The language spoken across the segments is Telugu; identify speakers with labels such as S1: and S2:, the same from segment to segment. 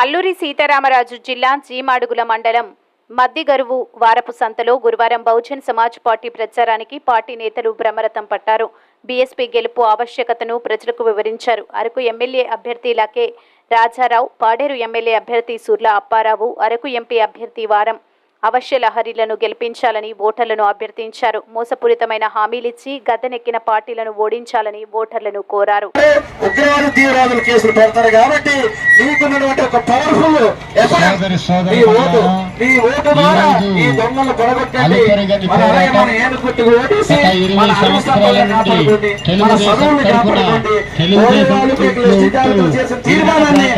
S1: అల్లూరి సీతారామరాజు జిల్లా జీమాడుగుల మండలం మద్దిగరువు వారపు సంతలో గురువారం బహుజన్ సమాజ్ పార్టీ ప్రచారానికి పార్టీ నేతలు బ్రహ్మరథం పట్టారు. బీఎస్పీ గెలుపు ఆవశ్యకతను ప్రజలకు వివరించారు. అరకు ఎమ్మెల్యే అభ్యర్థి లకే రాజారావు పాడేరు ఎమ్మెల్యే అభ్యర్థి సుర్ల అప్పారావు అరకు ఎంపీ అభ్యర్థి వారం అవశ్య లహరిలను గెలిపించాలని ఓటర్లను అభ్యర్థించారు. మోసపూరితమైన హామీలిచ్చి గద్దెనెక్కిన పార్టీలను ఓడించాలని ఓటర్లను కోరారు.
S2: ఉగ్రవాద తీవ్రవాదులు కేసులు పెడతారు కాబట్టి నీకున్నటువంటి ఒక పవర్ఫుల్
S3: సోదరి సోదరి
S2: మీ ఓటు మీ ఓటు ద్వారా ఈ దొంగలు కొడగొట్టండి.
S3: అలుపెరగని
S2: మన అలాగే మన
S3: పోరాటం
S2: ఏనుగుట్టుకు ఓటేసి
S3: గత ఇరవై
S2: మన అరువు
S3: సంవత్సరాల
S2: సంపదలను
S3: నుండి
S2: కాపాడుకోండి. మన
S3: తెలుగుదేశం
S2: చదువులు
S3: తరపున
S2: కాపాడుకోండి.
S3: తెలుగుదేశం
S2: ఓడివాళ్ళు మీకు
S3: ఇట్లు
S2: ఎస్టీఆర్లు
S3: ఇట్లు
S2: చేసిన తీర్మానాన్ని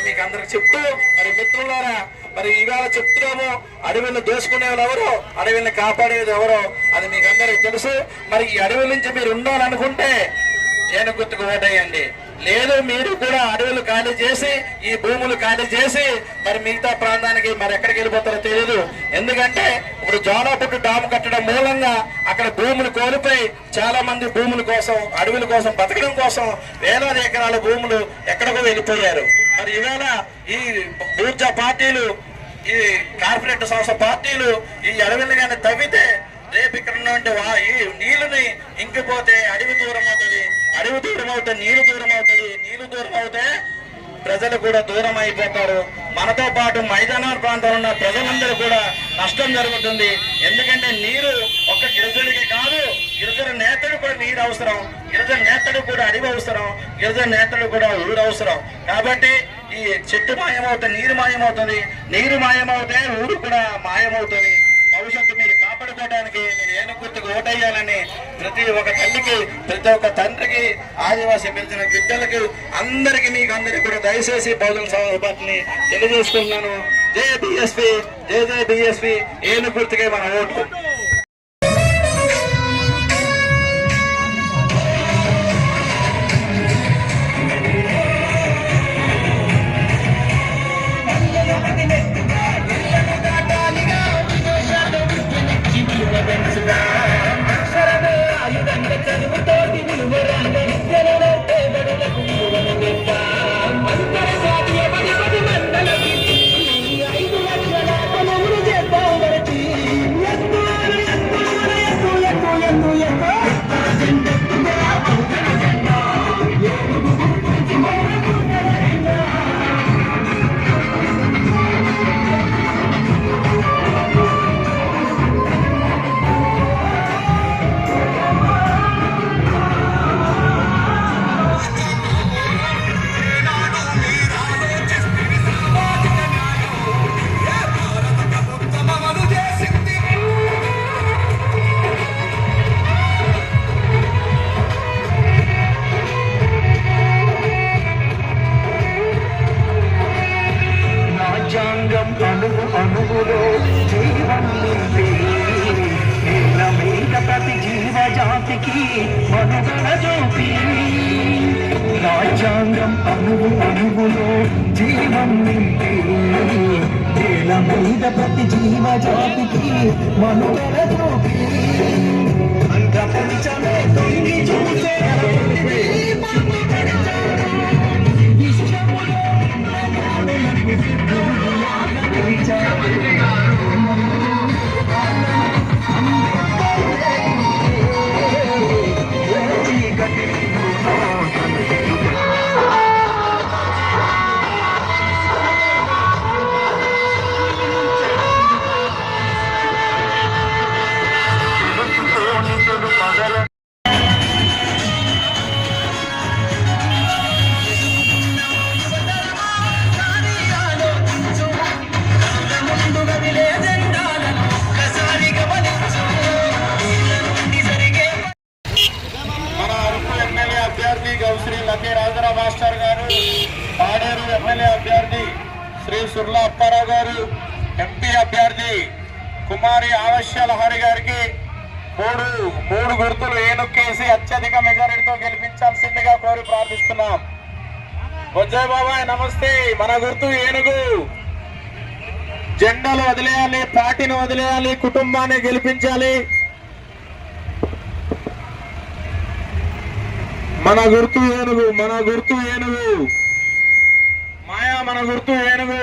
S2: అని మీకు అందరికి చెప్తూ మరి మిత్రులారా మరి ఇవాళ చెప్తున్నాము అడవిని దోసుకునే వాళ్ళు ఎవరో? అడవిని కాపాడేది ఎవరో? అది మీకు అందరికి తెలుసు. మరి ఈ అడవి నుంచి మీరు ఉండాలనుకుంటే నేను గుర్తుకు ఓటేయండి లేదు మీరు కూడా అడవులు ఖాళీ చేసి ఈ భూములు ఖాళీ చేసి మరి మిగతా ప్రాంతానికి మరి ఎక్కడికి వెళ్ళిపోతారో తెలియదు ఎందుకంటే ఇప్పుడు జోలాపుట్టు డాము కట్టడం మూలంగా అక్కడ భూములు కోల్పోయి చాలా మంది భూముల కోసం అడవుల కోసం బతకడం కోసం వేలాది ఎకరాల భూములు ఎక్కడికో వెళ్ళిపోయారు. మరి ఇవాళ ఈ బూర్జా పార్టీలు ఈ కార్పొరేట్ సంస్థ పార్టీలు ఈ అడవిని కానీ తవ్వితే రేపు ఇక్కడ ఉన్నటువంటి వా- ఈ నీళ్ళని ఇంకిపోతే అడవి దూరం అవుతుంది. అడవి దూరం అవుతే నీరు దూరం అవుతుంది. నీరు దూరం అవుతే ప్రజలు కూడా దూరం అయిపోతారు. మనతో పాటు మైదానాల ప్రాంతంలో ఉన్న ప్రజలందరూ కూడా నష్టం జరుగుతుంది. ఎందుకంటే నీరు ఒక్క గిరిజనుడికి కాదు గిరిజన నేతలు కూడా నీరు అవసరం. గిరిజన నేతలు కూడా అడవి అవసరం. గిరిజన నేతలు కూడా ఊరు అవసరం. కాబట్టి ఈ చెట్టు మాయమవుతే నీరు మాయమవుతుంది. నీరు మాయమవుతే ఊరు కూడా మాయమవుతుంది. భవిష్యత్తు మీరు కాపాడుకోవడానికి మీరు ఏను గుర్తుకు ఓటేయాలని ప్రతి ఒక్క తల్లికి ప్రతి ఒక్క తండ్రికి ఆదివాసీ పెంచిన బిడ్డలకు అందరికి మీకు అందరికి కూడా దయచేసి బహుజన సభని తెలియజేస్తున్నాను జే బిఎస్పి జే జే బిఎస్పి. ఏను గుర్తుకే మన ఓటు.
S4: రంగం అణువు అణువులో జీవం నింపి. నేల మీద ప్రతి జీవజాతికి మనుగడ చూపి. రాజ్యాంగం అణువు అణువులో జీవం నింపి. నేల మీద ప్రతి జీవజాతికి మనుగడ చూపి. ప్రపంచమే తొంగి చూసే
S2: మన ఎమ్మెల్యే అభ్యర్థి శ్రీ సుర్లా అప్పారావు గారు ఎంపీ అభ్యర్థి కుమారి ఆవశ్య లహరి గారికి మూడు మూడు గుర్తులు ఏనుక్కేసి అత్యధిక మెజారిటీతో గెలిపించాల్సిందిగా కోరి ప్రార్థిస్తున్నాం. బొజ్జాయ్ బాబాయ్ నమస్తే. మన గుర్తు ఏనుగు. జెండాలు వదిలేయాలి పార్టీని వదిలేయాలి కుటుంబాన్ని గెలిపించాలి. మన గుర్తు ఏనుగు మన గుర్తు ఏనుగు.
S3: మాయా మన గుర్తు ఏనుగు?